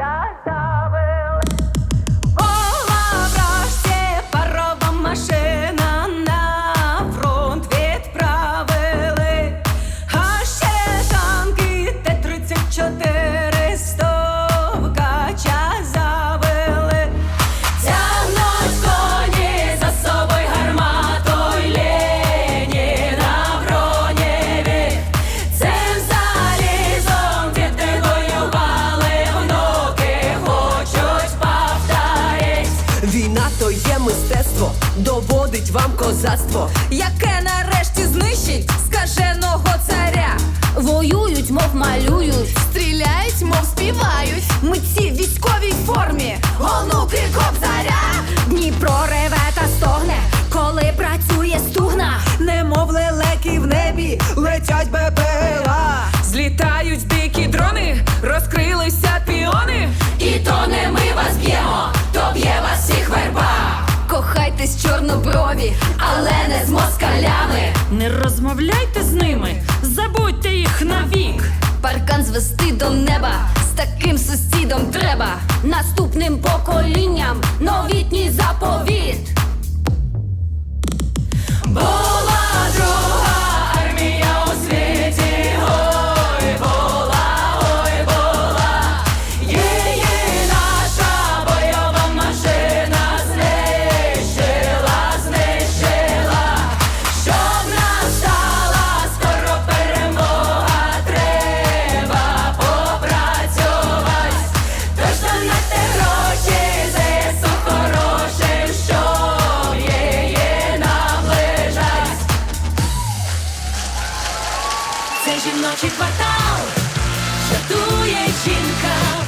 Shazam. Мистецтво, доводить вам козацтво. яке нарешті знищить скаженого царя. Воюють, мов малюють. Стріляють, мов співають. Митці в військовій формі, онуки кобзаря. Дніпро реве та стогне, коли працює стугна. Немов лелеки в небі летять БПЛА. Чорноброві, але не з москалями. Не розмовляйте з ними, забудьте їх навік. Паркан звести до неба, з таким сусідом треба. Наступним поколінням Це жіночий квартал, жартує жінка.